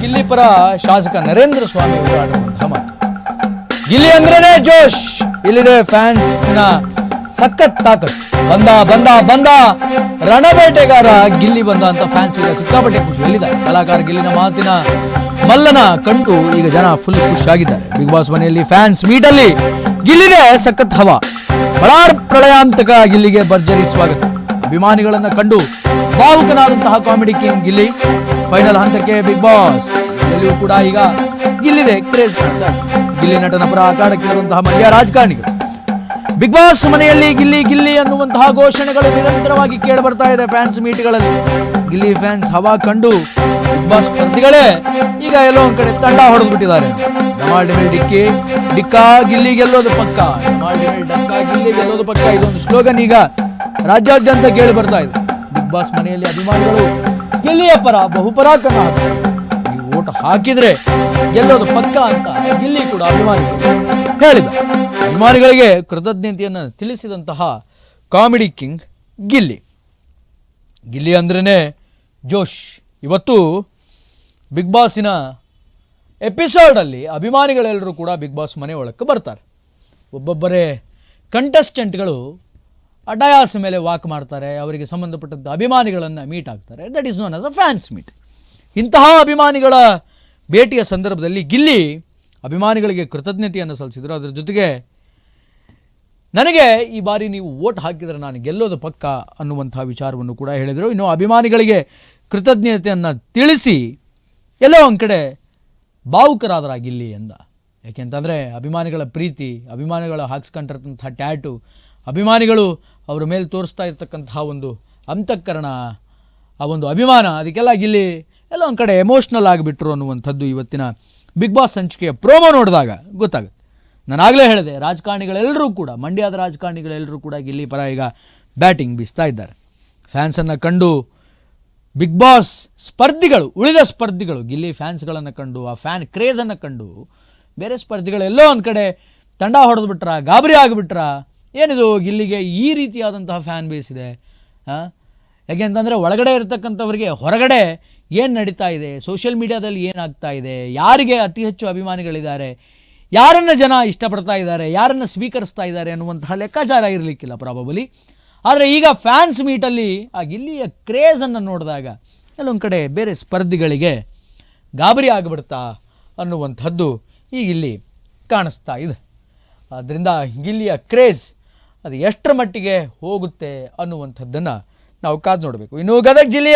ಗಿಲ್ಲಿ ಪರ ಶಾಸಕ ನರೇಂದ್ರ ಸ್ವಾಮಿ ಆಡುವಂತಹ ಮಾತು ಗಿಲ್ಲಿ ಅಂದ್ರೇನೆ ಜೋಶ್. ಇಲ್ಲಿದೆ ಫ್ಯಾನ್ಸ್ನ ಸಖತ್ ತಾಕತ್ ಬಂದ ಬಂದ ಬಂದ. ರಣಬೇಟೆಗಾರ ಗಿಲ್ಲಿ ಬಂದ ಅಂತ ಫ್ಯಾನ್ಸ್ ಈಗ ಸಿಕ್ಕಾಪಟ್ಟೆ ಖುಷಿ. ಎಲ್ಲಿದ್ದಾರೆ? ಕಲಾಕಾರ ಗಿಲ್ಲಿನ ಮಾತಿನ ಮಲ್ಲನ ಕಂಡು ಈಗ ಜನ ಫುಲ್ ಖುಷಿಯಾಗಿದ್ದಾರೆ ಬಿಗ್ ಬಾಸ್ ಮನೆಯಲ್ಲಿ ಫ್ಯಾನ್ಸ್ ಮೀಟಲ್ಲಿ ಗಿಲ್ಲಿದೆ ಸಖತ್ ಹವಾ. ಬಳಾರ್ ಪ್ರಳಯಾಂತಕ ಗಿಲ್ಲಿಗೆ ಭರ್ಜರಿ ಸ್ವಾಗತ. ಅಭಿಮಾನಿಗಳನ್ನ ಕಂಡು ಭಾವುಕನಾದಂತಹ ಕಾಮಿಡಿ ಕಿಂಗ್ ಗಿಲ್ಲಿ ಫೈನಲ್ ಹಂತಕ್ಕೆ ಬಿಗ್ ಬಾಸ್ ಎಲ್ಲಿಯೂ ಕೂಡ ಈಗ ಗಿಲ್ಲಿದೆ ಕ್ರೇಜ್. ಗಿಲ್ಲಿ ನಟನ ಪರ ಆಕಾಡಕ್ಕಿಳಿದಂತಹ ಮಂಡ್ಯ ರಾಜಕಾರಣಿಗಳು. ಬಿಗ್ ಬಾಸ್ ಮನೆಯಲ್ಲಿ ಗಿಲ್ಲಿ ಗಿಲ್ಲಿ ಅನ್ನುವಂತಹ ಘೋಷಣೆಗಳು ನಿರಂತರವಾಗಿ ಕೇಳಿ ಬರ್ತಾ ಇದೆ ಫ್ಯಾನ್ಸ್ ಮೀಟ್ಗಳಲ್ಲಿ ಗಿಲ್ಲಿ ಫ್ಯಾನ್ಸ್ ಹವಾ ಕಂಡು ಬಿಗ್ ಬಾಸ್ ಸ್ಪರ್ಧಿಗಳೇ ಈಗ ಎಲ್ಲೋ ಒಂದ್ ಕಡೆ ತಂಡ ಹೊಡೆದು ಬಿಟ್ಟಿದ್ದಾರೆ. ಡಿಕ್ಕಿ, ಡಿಕ್ಕಾ, ಗಿಲ್ಲಿ ಗೆಲ್ಲೋದು ಪಕ್ಕ. ಡಮಾಲ್ ಡಿಮಿಲ್ ಡಕ್ಕ, ಗಿಲ್ಲಿ ಗೆಲ್ಲೋದು ಪಕ್ಕ. ಇದೊಂದು ಸ್ಲೋಗನ್ ಈಗ ರಾಜ್ಯಾದ್ಯಂತ ಕೇಳಿ ಬರ್ತಾ ಇದೆ. ಬಿಗ್ ಬಾಸ್ ಮನೆಯಲ್ಲಿ ಅಭಿಮಾನಿಗಳು ಗಿಲ್ಲಿಯ ಪರ ಬಹುಪರ ಕಣ. ಹಾಕ್ತಾರೆ. ನೀವು ಓಟ್ ಹಾಕಿದ್ರೆ ಗೆಲ್ಲೋದು ಪಕ್ಕ ಅಂತ ಗಿಲ್ಲಿ ಕೂಡ ಅಭಿಮಾನಿಗಳು ಹೇಳಿದ. ಅಭಿಮಾನಿಗಳಿಗೆ ಕೃತಜ್ಞತೆಯನ್ನು ತಿಳಿಸಿದಂತಹ ಕಾಮಿಡಿ ಕಿಂಗ್ ಗಿಲ್ಲಿ. ಗಿಲ್ಲಿ ಅಂದ್ರೇ ಜೋಶ್. ಇವತ್ತು ಬಿಗ್ ಬಾಸಿನ ಎಪಿಸೋಡಲ್ಲಿ ಅಭಿಮಾನಿಗಳೆಲ್ಲರೂ ಕೂಡ ಬಿಗ್ ಬಾಸ್ ಮನೆ ಒಳಕ್ಕೆ ಬರ್ತಾರೆ. ಒಬ್ಬೊಬ್ಬರೇ ಕಂಟೆಸ್ಟೆಂಟ್ಗಳು ಅಡಯಾಸ ಮೇಲೆ ವಾಕ್ ಮಾಡ್ತಾರೆ, ಅವರಿಗೆ ಸಂಬಂಧಪಟ್ಟಂಥ ಅಭಿಮಾನಿಗಳನ್ನು ಮೀಟ್ ಆಗ್ತಾರೆ. That is known as a fans meet ಇಂತಹ ಅಭಿಮಾನಿಗಳ ಭೇಟಿಯ ಸಂದರ್ಭದಲ್ಲಿ ಗಿಲ್ಲಿ ಅಭಿಮಾನಿಗಳಿಗೆ ಕೃತಜ್ಞತೆಯನ್ನು ಸಲ್ಲಿಸಿದರು. ಅದರ ಜೊತೆಗೆ ನನಗೆ ಈ ಬಾರಿ ನೀವು ವೋಟ್ ಹಾಕಿದರೆ ನಾನು ಗೆಲ್ಲೋದು ಪಕ್ಕ ಅನ್ನುವಂಥ ವಿಚಾರವನ್ನು ಕೂಡ ಹೇಳಿದರು. ಇನ್ನು ಅಭಿಮಾನಿಗಳಿಗೆ ಕೃತಜ್ಞತೆಯನ್ನು ತಿಳಿಸಿ ಎಲ್ಲೋ ಒಂದು ಕಡೆ ಭಾವುಕರಾದರಾಗಿಲ್ಲಿ ಎಂದ ಯಾಕೆಂತಂದರೆ ಅಭಿಮಾನಿಗಳ ಪ್ರೀತಿ, ಅಭಿಮಾನಿಗಳು ಹಾಕ್ಸ್ಕೊಂಡಿರ್ತಂಥ ಟ್ಯಾಟು ಅಭಿಮಾನಿಗಳು ಅವರ ಮೇಲೆ ತೋರಿಸ್ತಾ ಇರ್ತಕ್ಕಂತಹ ಒಂದು ಅಂತಃಕರಣ, ಆ ಒಂದು ಅಭಿಮಾನ, ಅದಕ್ಕೆಲ್ಲ ಗಿಲ್ಲಿ ಎಲ್ಲ ಒಂದು ಕಡೆ ಎಮೋಷ್ನಲ್ ಆಗಿಬಿಟ್ರು ಅನ್ನುವಂಥದ್ದು ಇವತ್ತಿನ ಬಿಗ್ ಬಾಸ್ ಹಂಚಿಕೆಯ ಪ್ರೋಮೋ ನೋಡಿದಾಗ ಗೊತ್ತಾಗುತ್ತೆ. ನಾನಾಗಲೇ ಹೇಳಿದೆ ರಾಜಕಾರಣಿಗಳೆಲ್ಲರೂ ಕೂಡ, ಮಂಡ್ಯದ ರಾಜಕಾರಣಿಗಳೆಲ್ಲರೂ ಕೂಡ ಗಿಲ್ಲಿ ಪರ ಈಗ ಬ್ಯಾಟಿಂಗ್ ಬೀಸ್ತಾ ಇದ್ದಾರೆ. ಫ್ಯಾನ್ಸನ್ನು ಕಂಡು ಬಿಗ್ ಬಾಸ್ ಸ್ಪರ್ಧಿಗಳು, ಉಳಿದ ಸ್ಪರ್ಧಿಗಳು, ಗಿಲ್ಲಿ ಫ್ಯಾನ್ಸ್ಗಳನ್ನು ಕಂಡು, ಆ ಫ್ಯಾನ್ ಕ್ರೇಜನ್ನು ಕಂಡು, ಬೇರೆ ಸ್ಪರ್ಧಿಗಳೆಲ್ಲೋ ಒಂದು ಕಡೆ ತಂಡ ಹೊಡೆದ್ಬಿಟ್ರ, ಗಾಬರಿ ಆಗಿಬಿಟ್ರ ಏನಿದು ಗಿಲ್ಲಿಗೆ ಈ ರೀತಿಯಾದಂತಹ ಫ್ಯಾನ್ ಬೇಸ್ ಇದೆ? ಹಾಂ? ಯಾಕೆ ಅಂತಂದರೆ ಒಳಗಡೆ ಇರತಕ್ಕಂಥವ್ರಿಗೆ ಹೊರಗಡೆ ಏನು ನಡೀತಾ ಇದೆ? ಸೋಷಿಯಲ್ ಮೀಡಿಯಾದಲ್ಲಿ ಏನಾಗ್ತಾ ಇದೆ? ಯಾರಿಗೆ ಅತಿ ಹೆಚ್ಚು ಅಭಿಮಾನಿಗಳಿದ್ದಾರೆ? ಯಾರನ್ನು ಜನ ಇಷ್ಟಪಡ್ತಾ ಇದ್ದಾರೆ? ಯಾರನ್ನು ಸ್ವೀಕರಿಸ್ತಾ ಇದ್ದಾರೆ ಅನ್ನುವಂತಹ ಲೆಕ್ಕಾಚಾರ ಇರಲಿಕ್ಕಿಲ್ಲ ಪ್ರಾಬಬಲಿ ಆದರೆ ಈಗ ಫ್ಯಾನ್ಸ್ ಮೀಟಲ್ಲಿ ಆ ಗಿಲ್ಲಿಯ ಕ್ರೇಜನ್ನು ನೋಡಿದಾಗ ಕೆಲವೊಂದು ಕಡೆ ಬೇರೆ ಸ್ಪರ್ಧಿಗಳಿಗೆ ಗಾಬರಿ ಆಗಿಬಿಡ್ತಾ ಅನ್ನುವಂಥದ್ದು ಈಗ ಇಲ್ಲಿ ಕಾಣಿಸ್ತಾ ಇದೆ. ಆದ್ದರಿಂದ ಗಿಲ್ಲಿಯ ಕ್ರೇಜ್ ಅದು ಎಷ್ಟರ ಮಟ್ಟಿಗೆ ಹೋಗುತ್ತೆ ಅನ್ನುವಂಥದ್ದನ್ನು ನಾವು ಕಾದು ನೋಡಬೇಕು. ಇನ್ನು ಗದಗ ಜಿಲ್ಲೆಯ